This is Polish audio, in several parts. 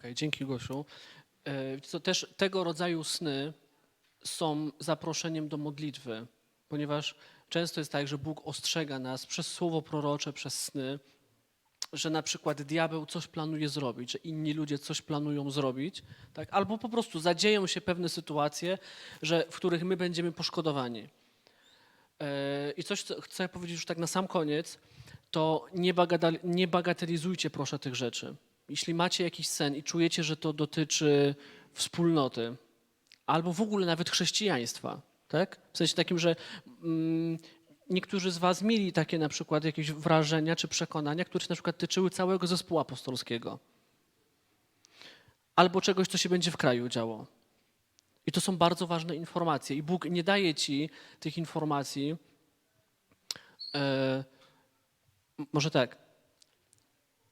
Okej, dzięki Gosiu. E, To też tego rodzaju sny są zaproszeniem do modlitwy, ponieważ często jest tak, że Bóg ostrzega nas przez słowo prorocze, przez sny, że na przykład diabeł coś planuje zrobić, że inni ludzie coś planują zrobić, tak? albo po prostu zadzieją się pewne sytuacje, że, w których my będziemy poszkodowani. E, I coś, co chcę powiedzieć już tak na sam koniec, to nie bagatelizujcie proszę tych rzeczy. Jeśli macie jakiś sen i czujecie, że to dotyczy wspólnoty, albo w ogóle nawet chrześcijaństwa, tak? W sensie takim, że mm, niektórzy z was mieli takie na przykład jakieś wrażenia czy przekonania, które na przykład tyczyły całego zespołu apostolskiego. Albo czegoś, co się będzie w kraju działo. I to są bardzo ważne informacje. I Bóg nie daje ci tych informacji. E, może tak.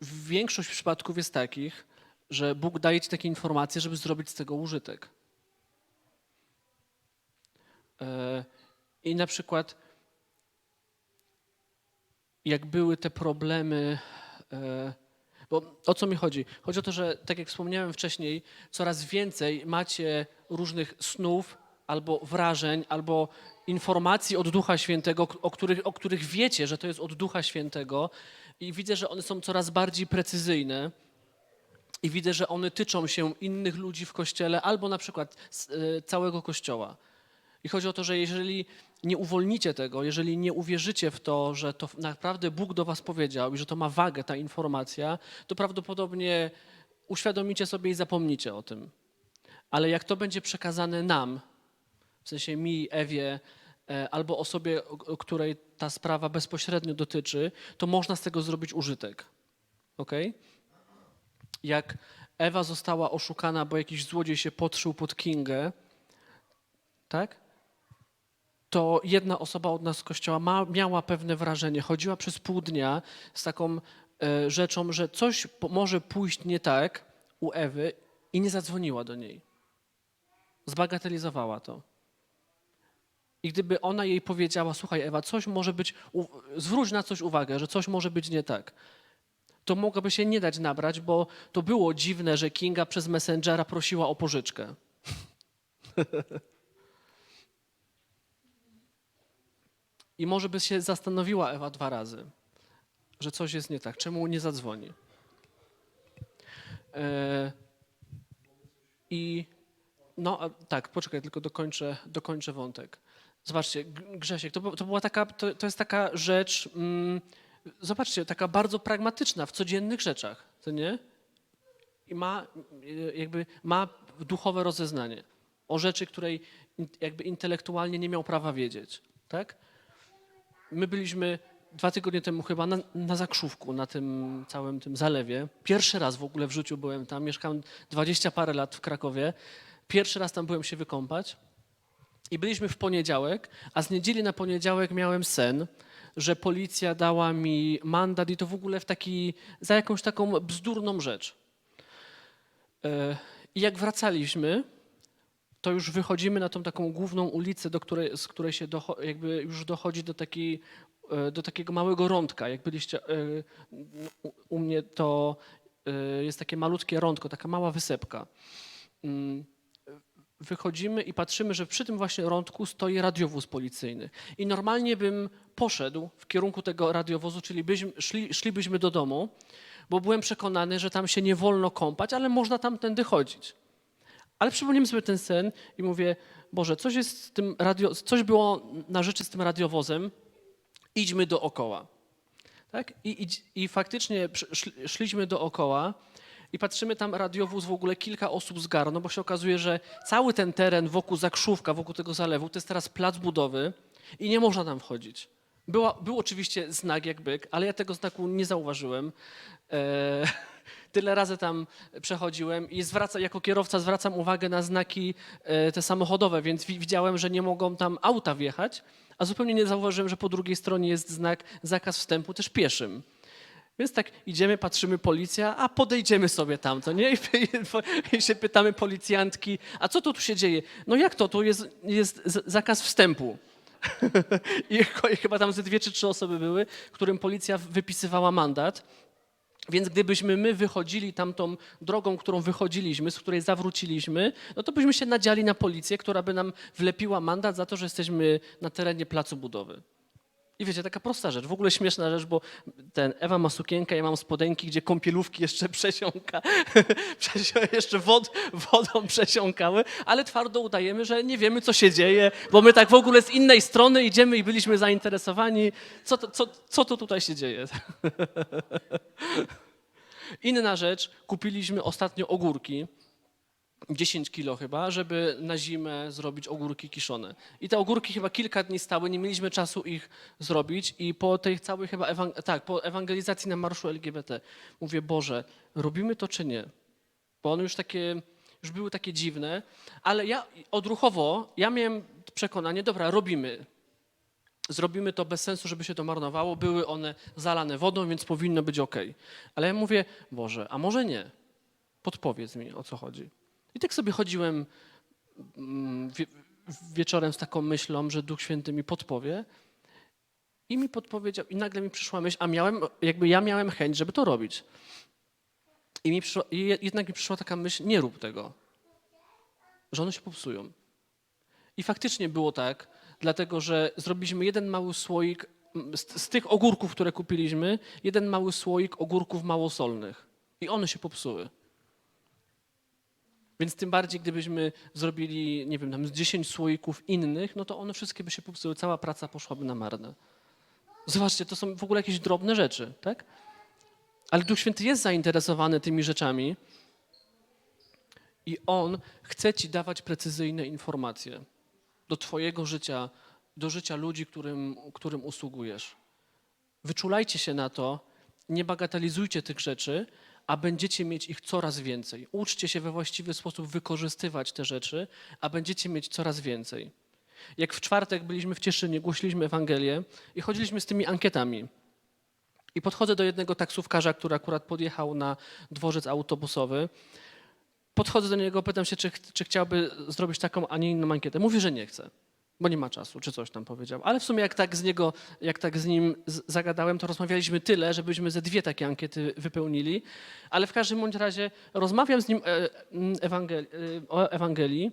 Większość przypadków jest takich, że Bóg daje ci takie informacje, żeby zrobić z tego użytek. E, I na przykład, jak były te problemy, e, bo o co mi chodzi? Chodzi o to, że tak jak wspomniałem wcześniej, coraz więcej macie różnych snów, albo wrażeń, albo informacji od Ducha Świętego, o których, o których wiecie, że to jest od Ducha Świętego, i widzę, że one są coraz bardziej precyzyjne. I widzę, że one tyczą się innych ludzi w kościele albo na przykład e, całego kościoła. I chodzi o to, że jeżeli nie uwolnicie tego, jeżeli nie uwierzycie w to, że to naprawdę Bóg do was powiedział i że to ma wagę ta informacja, to prawdopodobnie uświadomicie sobie i zapomnicie o tym. Ale jak to będzie przekazane nam, w sensie mi, Ewie, albo osobie, której ta sprawa bezpośrednio dotyczy, to można z tego zrobić użytek. Okej? jak Ewa została oszukana, bo jakiś złodziej się podszył pod Kingę, tak? To jedna osoba od nas z kościoła ma, miała pewne wrażenie, chodziła przez pół dnia z taką e, rzeczą, że coś po, może pójść nie tak u Ewy i nie zadzwoniła do niej. Zbagatelizowała to. I gdyby ona jej powiedziała, słuchaj Ewa, coś może być, zwróć na coś uwagę, że coś może być nie tak to mogłoby się nie dać nabrać, bo to było dziwne, że Kinga przez Messengera prosiła o pożyczkę. I może by się zastanowiła Ewa dwa razy, że coś jest nie tak. Czemu nie zadzwoni? E, I no tak, poczekaj, tylko dokończę, dokończę wątek. Zobaczcie, Grzesiek, to, to była taka, to, to jest taka rzecz, mm, zobaczcie, taka bardzo pragmatyczna w codziennych rzeczach, co nie? I ma y, jakby ma duchowe rozeznanie o rzeczy, której jakby intelektualnie nie miał prawa wiedzieć, tak? My byliśmy dwa tygodnie temu chyba na, na Zakrzówku, na tym całym tym zalewie. Pierwszy raz w ogóle w życiu byłem tam, mieszkałem dwadzieścia parę lat w Krakowie. Pierwszy raz tam byłem się wykąpać. I byliśmy w poniedziałek, a z niedzieli na poniedziałek miałem sen, że policja dała mi mandat i to w ogóle w taki, za jakąś taką bzdurną rzecz. E, I jak wracaliśmy, to już wychodzimy na tą taką główną ulicę, do której, z której się docho, jakby już dochodzi do, takiej, e, do takiego małego rądka. Jak byliście e, u, mnie, to jest takie malutkie rądko, taka mała wysepka. Wychodzimy i patrzymy, że przy tym właśnie rądku stoi radiowóz policyjny. I normalnie bym poszedł w kierunku tego radiowozu, czyli byśmy, szli, szlibyśmy do domu, bo byłem przekonany, że tam się nie wolno kąpać, ale można tam tędy chodzić. Ale przypomniałem sobie ten sen i mówię, Boże, coś jest z tym radio, coś było na rzeczy z tym radiowozem, idźmy dookoła. Tak? I, i, I faktycznie szliśmy dookoła i patrzymy tam radiowóz, w ogóle kilka osób zgarło, no bo się okazuje, że cały ten teren wokół Zakrzówka, wokół tego zalewu, to jest teraz plac budowy i nie można tam wchodzić. Była, był oczywiście znak jak byk, ale ja tego znaku nie zauważyłem. E, tyle razy tam przechodziłem i zwraca, jako kierowca zwracam uwagę na znaki e, te samochodowe, więc wi- widziałem, że nie mogą tam auta wjechać, a zupełnie nie zauważyłem, że po drugiej stronie jest znak zakaz wstępu też pieszym. Więc tak idziemy, patrzymy policja, a podejdziemy sobie tam, to nie? I, i, i się pytamy policjantki, a co to tu się dzieje? No jak to? Tu jest, jest zakaz wstępu. I ch- chyba tam ze dwie czy trzy osoby były, którym policja wypisywała mandat. Więc gdybyśmy my wychodzili tamtą drogą, którą wychodziliśmy, z której zawróciliśmy, no to byśmy się nadziali na policję, która by nam wlepiła mandat za to, że jesteśmy na terenie placu budowy. I wiecie, taka prosta rzecz, w ogóle śmieszna rzecz, bo ten Ewa ma sukienkę, ja mam spodenki, gdzie kąpielówki jeszcze przesiąka, przesi- jeszcze wod, wodą przesiąkały, ale twardo udajemy, że nie wiemy, co się dzieje, bo my tak w ogóle z innej strony idziemy i byliśmy zainteresowani, co to, co, co to tutaj się dzieje. Inna rzecz, kupiliśmy ostatnio ogórki, 10 kilo chyba, żeby na zimę zrobić ogórki kiszone. I te ogórki chyba kilka dni stały, nie mieliśmy czasu ich zrobić i po tej całej chyba, tak, po ewangelizacji na marszu LGBT mówię, Boże, robimy to czy nie? Bo one już takie, już były takie dziwne, ale ja odruchowo, ja miałem przekonanie, dobra, robimy. Zrobimy to bez sensu, żeby się to marnowało. Były one zalane wodą, więc powinno być ok. Ale ja mówię, Boże, a może nie? Podpowiedz mi, o co chodzi. I tak sobie chodziłem mm, wie, wieczorem z taką myślą, że Duch Święty mi podpowie. I mi podpowiedział, i nagle mi przyszła myśl, a miałem, jakby ja miałem chęć, żeby to robić. I, mi i je- jednak mi przyszła taka myśl, nie rób tego, że one się popsują. I faktycznie było tak, dlatego że zrobiliśmy jeden mały słoik z, z tych ogórków, które kupiliśmy, jeden mały słoik ogórków małosolnych. I one się popsuły. Więc tym bardziej, gdybyśmy zrobili, nie wiem, tam z 10 słoików innych, no to one wszystkie by się popsuły, cała praca poszłaby na marne. Zobaczcie, to są w ogóle jakieś drobne rzeczy, tak? Ale Duch Święty jest zainteresowany tymi rzeczami i On chce ci dawać precyzyjne informacje do twojego życia, do życia ludzi, którym, którym usługujesz. Wyczulajcie się na to, nie bagatelizujcie tych rzeczy, a będziecie mieć ich coraz więcej. Uczcie się we właściwy sposób wykorzystywać te rzeczy, a będziecie mieć coraz więcej. Jak w czwartek byliśmy w Cieszynie, głosiliśmy Ewangelię i chodziliśmy z tymi ankietami. I podchodzę do jednego taksówkarza, który akurat podjechał na dworzec autobusowy. Podchodzę do niego, pytam się, czy, czy chciałby zrobić taką, a nie inną ankietę. Mówi, że nie chce, bo nie ma czasu, czy coś tam powiedział. Ale w sumie jak tak z niego, jak tak z nim zagadałem, to rozmawialiśmy tyle, żebyśmy ze dwie takie ankiety wypełnili. Ale w każdym bądź razie rozmawiam z nim e, e, o Ewangelii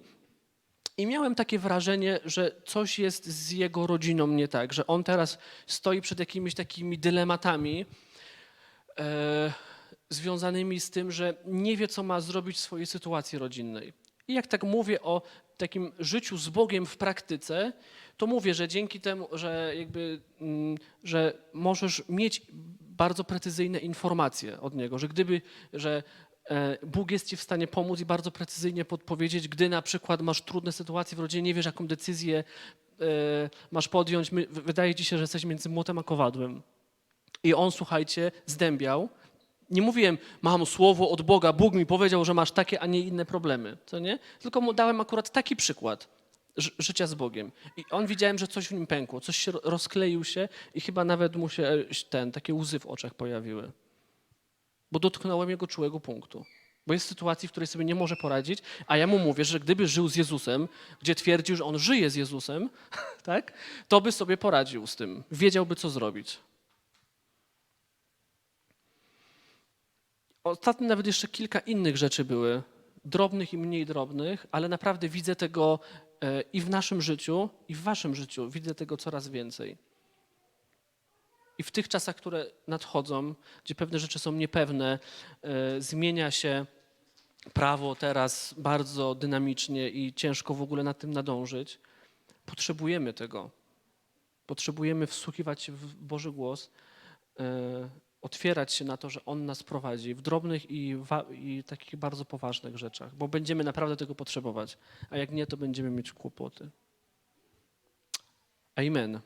i miałem takie wrażenie, że coś jest z jego rodziną nie tak, że on teraz stoi przed jakimiś takimi dylematami e, związanymi z tym, że nie wie, co ma zrobić w swojej sytuacji rodzinnej. I jak tak mówię o takim życiu z Bogiem w praktyce, to mówię, że dzięki temu, że jakby, mm, że możesz mieć bardzo precyzyjne informacje od Niego, że gdyby, że e, Bóg jest Ci w stanie pomóc i bardzo precyzyjnie podpowiedzieć, gdy na przykład masz trudne sytuacje w rodzinie, nie wiesz, jaką decyzję e, masz podjąć, wydaje Ci się, że jesteś między młotem a kowadłem. I on, słuchajcie, zdębiał. Nie mówiłem, mam słowo od Boga, Bóg mi powiedział, że masz takie, a nie inne problemy, co nie? Tylko mu dałem akurat taki przykład ży- życia z Bogiem. I on widziałem, że coś w nim pękło, coś się ro- rozkleił się i chyba nawet mu się e, ten, takie łzy w oczach pojawiły. Bo dotknąłem jego czułego punktu. Bo jest sytuacji, w której sobie nie może poradzić, a ja mu mówię, że gdyby żył z Jezusem, gdzie twierdził, że on żyje z Jezusem, tak, to by sobie poradził z tym. Wiedziałby, co zrobić. Ostatnio nawet jeszcze kilka innych rzeczy były, drobnych i mniej drobnych, ale naprawdę widzę tego e, i w naszym życiu, i w waszym życiu. Widzę tego coraz więcej. I w tych czasach, które nadchodzą, gdzie pewne rzeczy są niepewne, e, zmienia się prawo teraz bardzo dynamicznie i ciężko w ogóle nad tym nadążyć, potrzebujemy tego. Potrzebujemy wsłuchiwać się w Boży głos, e, otwierać się na to, że On nas prowadzi w drobnych i, i takich bardzo poważnych rzeczach, bo będziemy naprawdę tego potrzebować, a jak nie, to będziemy mieć kłopoty. Amen.